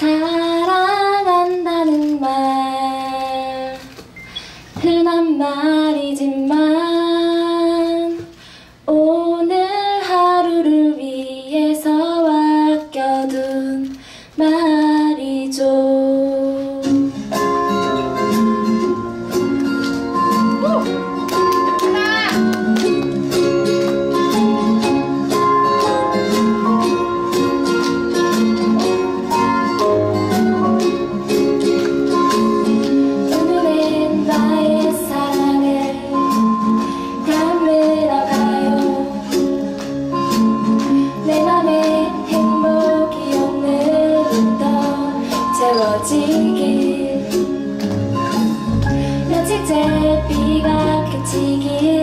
사랑한다는 말. 흔한 말이지만 오늘 하루를 위해서 아껴둔 말이죠. 지길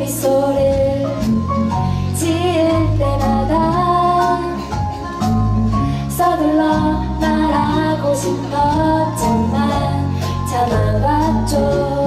빗소를 지을 때마다 서둘러 말하고 싶었지만 참아봤죠